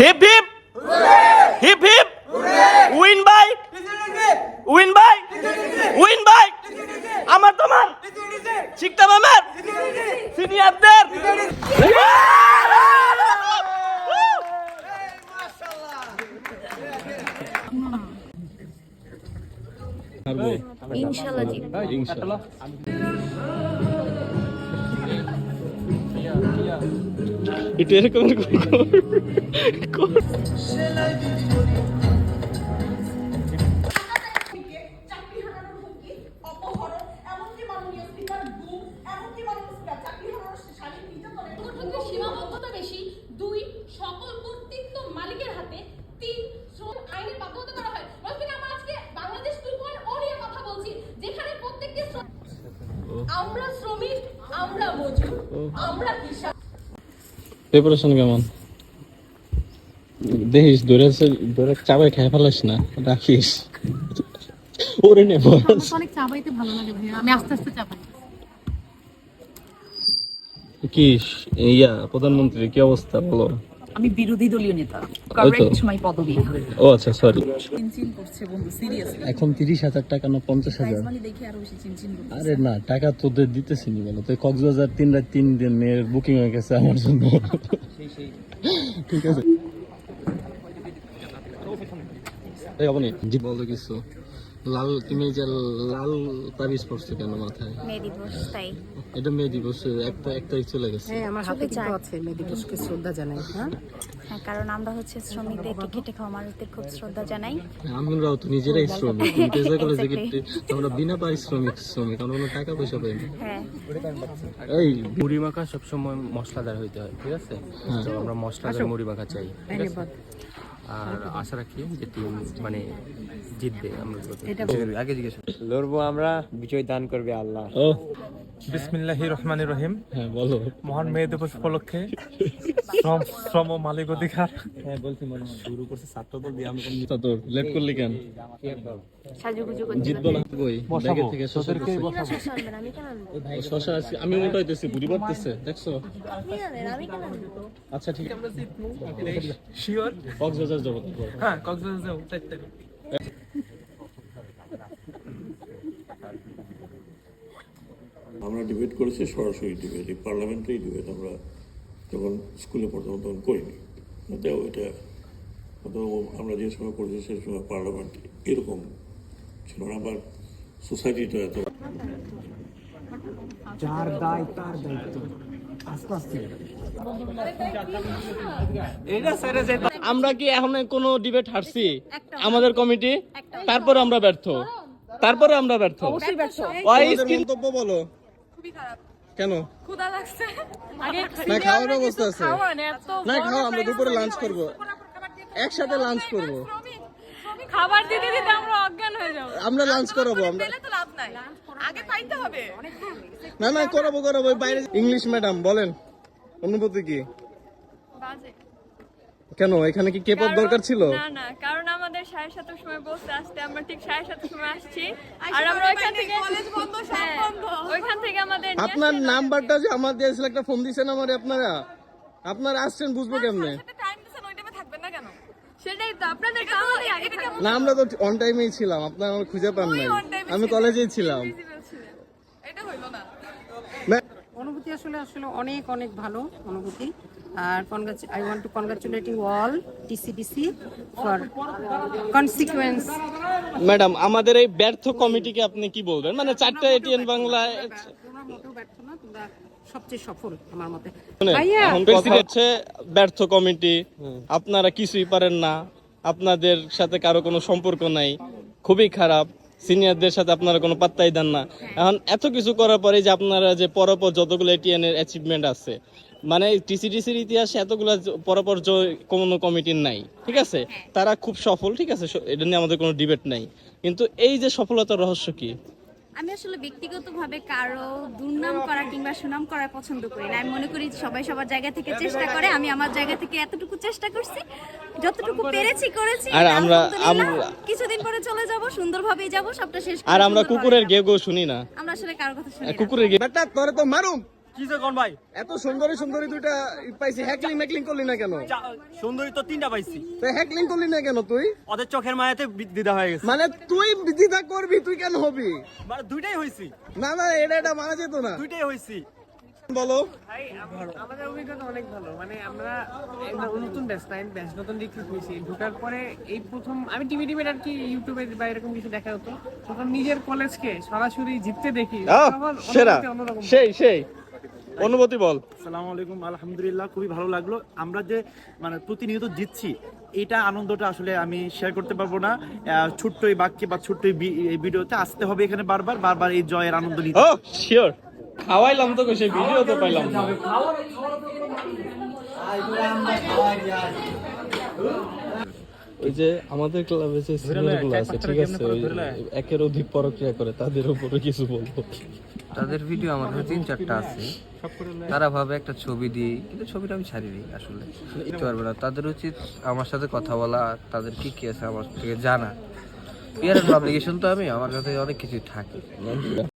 Hip hip. Hip hip. Win by. Win by. Win by. আমার তোমার। শিখতাম আমার। সিনিয়রদের। ইনশাল্লাহ। জিতবো। একটু এরকম চাকরি হারানোর হুমকি অপহরণ এমনকি মাননীয় স্পিকার গুম এমনকি মাননীয় স্পিকার চাকরি হারানোর শারীরিক নির্যাতনের সংগঠনের সীমাবদ্ধতা বেশি দুই সকল কর্তৃত্ব মালিকের হাতে তিন শ্রম আইনের বাধ্যতা করা হয় রফিক আমরা আজকে বাংলাদেশ টু পয়েন্ট ও নিয়ে কথা বলছি যেখানে প্রত্যেকটি শ্রম- আমরা শ্রমিক আমরা মজুর আমরা কৃষক প্রিপারেশন কেমন? দেখিস দূরে দূরে চাবাই খেয়ে ফেলাস না রাখিস। ওরে নে। অনেক চাবাইতে ভালো লাগে ভাই আমি আস্তে আস্তে চাবাই কি ইয়া প্রধানমন্ত্রী কি অবস্থা বলো? আমি বিরোধী দলীয় নেতা। কারেক্ট মাই পদবি। ও আচ্ছা সরি চিনচিন করছে বন্ধু সিরিয়াসলি এখন তিরিশ হাজার টাকা না পঞ্চাশ হাজার? মানে দেখে আরও বেশি চিনচিন করছে। আরে না টাকা তোদের দিতেছি নি বলো। তো কক্সবাজার তিন রাত তিন দিনের বুকিং হয়ে গেছে আমার জন্য। সেই সেই ঠিক আছে। এই আপনি জি বলো কিছু। লাল তুমি যে লাল তাবিজ পড়ছো কেন মাথায়? মে দিবস তাই। এটা মে দিবস এক এক তারিখ চলে গেছে। হ্যাঁ আমার হাতে কিন্তু আছে মে দিবসকে শ্রদ্ধা জানাই হ্যাঁ? হ্যাঁ কারণ আমরা হচ্ছে শ্রমিকদেরকে খেটে খাওয়া মানুষদের খুব শ্রদ্ধা জানাই। আমরাও তো নিজেরাই শ্রমিক। তুমি চেষ্টা করলে যে কি- আমরা বিনা পারিশ্রমিক শ্রমিক আমরা কোনো টাকা পয়সা পাই না। হ্যাঁ। এই মুড়ি মাখা সবসময় মশলাদার হইতে হয় ঠিক আছে? তো আমরা মশলাদার মুড়ি মাখা চাই ঠিক আছে? ধন্যবাদ আর আশা রাখি যে টিম মানে জিতবে আমরা আগে জিজ্ঞেস লড়বো আমরা বিজয় দান করবে আল্লাহ। ও। বিসমিল্লাহির রহমানির রহিম। হ্যাঁ বলো। মহান মেয়ে দিবস উপলক্ষে শ্রম শ্রম ও মালিক অধিকার। হ্যাঁ বলছি মনে হয়। শুরু করছে ছাত্র দল দিয়ে আমরা তা লেট করলি কেন? সাজুগুজু করতে জিতবো না। কই? ব্যাগে থেকে শশা দিছে। আমি কেন আনব? শশা আছে। আমি উল্টাইতেছি বুড়ি বাড়তেছে দেখছ? আপনি আনেন, আমি কেন আনব? আচ্ছা ঠিক আছে। শিওর? কক্সবাজার যাব। হ্যাঁ কক্সবাজার তারিখ আমরা ডিবেট করেছি সরাসরি ডিবেট এই পার্লামেন্টারি ডিবেট আমরা যখন স্কুলে পড়তাম তখন করিনি। এটা আমরা যে সময় করেছি সেই সময় পার্লামেন্ট এরকম ছিল না আবার সোসাইটিটা এত আমরা কি এখন কোনো ডিবেট হারছি? আমাদের কমিটি তারপরে আমরা ব্যর্থ। তারপরে আমরা ব্যর্থ। মন্তব্য বলো। কেন? ক্ষুধা লাগছে। আগে না খাওয়ার ব্যবস্থা আছে। না খাওয়া আমরা দুপুরে লাঞ্চ করব। একসাথে লাঞ্চ করব। খাবার দিতে দিতে আমরা অজ্ঞান হয়ে যাব। আমরা লাঞ্চ করাবো আমরা। তো লাভ নাই। আগে পাইতে হবে। না না করাবো করাবো বাইরে ইংলিশ ম্যাডাম বলেন। অনুভূতি কি? বাজে। কেন এখানে কি কেপপ দরকার ছিল? না না কারণ আমাদের সাড়ে সাতটার সময় বলতে আসতে আমরা ঠিক সাড়ে সাতটার সময় আসছি। আর আমরা ওইখান থেকে কলেজ বন্ধ সব বন্ধ। ওইখান থেকে আমাদের আপনার নাম্বারটা যে আমার দিয়েছিল একটা ফোন দিয়েছেন আমারে আপনারা। আপনারা আসছেন বুঝব কেমনে টাইম দিছেন ওই টাইমে থাকবেন না কেন সেটাই তো আপনাদের কারণে আগে থাকব না আমরা তো অন টাইমেই ছিলাম আপনার আমার খুঁজে পান নাই। আমি কলেজেই ছিলাম। এটা হইল না। অনুভূতি আসলে আসলে অনেক অনেক ভালো অনুভূতি। আর I want to congratulating all TCDC for consequence madam আমাদের এই ব্যর্থ কমিটিকে আপনি কি বলবেন? মানে চারটা এটিএন বাংলায় ব্যর্থ না তোমরা সবচেয়ে সফল আমার মতে। ভাইয়া! হচ্ছে ব্যর্থ কমিটি আপনারা কিছুই পারেন না। আপনাদের সাথে কারও কোনো সম্পর্ক নাই খুবই খারাপ সিনিয়রদের সাথে আপনারা কোনো পাত্তাই দেন না। এখন এত কিছু করার পরে যে আপনারা যে পরপর যতগুলো এটিএনের অ্যাচিভমেন্ট আছে মানে টিসিডিসির ইতিহাসে এতগুলো পরপর কোনো কমিটির নাই ঠিক আছে? তারা খুব সফল ঠিক আছে? এটা নিয়ে আমাদের কোনো ডিবেট নাই। কিন্তু এই যে সফলতার রহস্য কি? আমি আসলে ব্যক্তিগতভাবে কারও দুর্নাম করা কিংবা সুনাম করা পছন্দ করি না। আমি মনে করি সবাই সবার জায়গা থেকে চেষ্টা করে আমি আমার জায়গা থেকে এতটুকু চেষ্টা করছি যতটুকু পেরেছি করেছি আর আমরা- আমরা- কিছুদিন পরে চলে যাব সুন্দরভাবেই যাব সবটা শেষ আর আমরা কুকুরের গেউ শুনি না। আমরা আসলে কারও কথা শুনি না। কুকুরের গেগো তোরে তো মারুম। কিসে কোন ভাই? এত সুন্দরী সুন্দরী দুইটা পাইছি হ্যাকলিং ম্যাকলিং করলি না কেন? সুন্দরী তো তিনটা পাইছি। তো হ্যাকলিং করলি না কেন তুই? ওদের চোখের মায়াতে দিদা হয়ে গেছে। মানে তুই দ্বিধা করবি তুই কেন হবি? মানে দুইটাই হয়েছি না না এটা এটা মানা যেত না। দুইটাই হয়েছি বলো। আমাদের অভিজ্ঞতা অনেক ভালো। মানে আমরা নতুন ব্যাচ নাইন ব্যাচ নতুন রিক্রুট হয়েছি। ঢোকার পরে এই প্রথম আমি টিভি টিভির আর কি ইউটিউবে বা এরকম কিছু দেখা হতো। তখন নিজের কলেজকে সরাসরি জিততে দেখি। সেরা। অন্যরকম। সেই সেই। অনুভূতি বল। আসসালামু আলাইকুম আলহামদুলিল্লাহ খুবই ভালো লাগল। আমরা যে মানে প্রতিনিয়ত জিতছি এটা আনন্দটা আসলে আমি শেয়ার করতে পারব না। ছোট্ট এই বাক্যে বা ছোট্ট এই ভিডিওতে আসতে হবে এখানে বারবার বারবার এই জয়ের আনন্দ নিতে। ও শিওর খাওয়াইলাম তো সেই ভিডিও তো পাইলাম না। ওই যে আমাদের ক্লাবে যে সিনিয়রগুলো আছে ঠিক আছে? ওই একের অধিক পরক্রিয়া করে তাদের উপরে কিছু বলব। তাদের ভিডিও আমার কাছে তিন চারটা আছে। তারা ভাবে একটা ছবি দিই কিন্তু ছবিটা আমি ছাড়িনি আসলে। দিতে পারবে না, তাদের উচিত আমার সাথে কথা বলা তাদের কি কি আছে আমার থেকে জানা। পিয়ারের পাবলিকেশন তো আমি, আমার কাছে অনেক কিছু থাকে।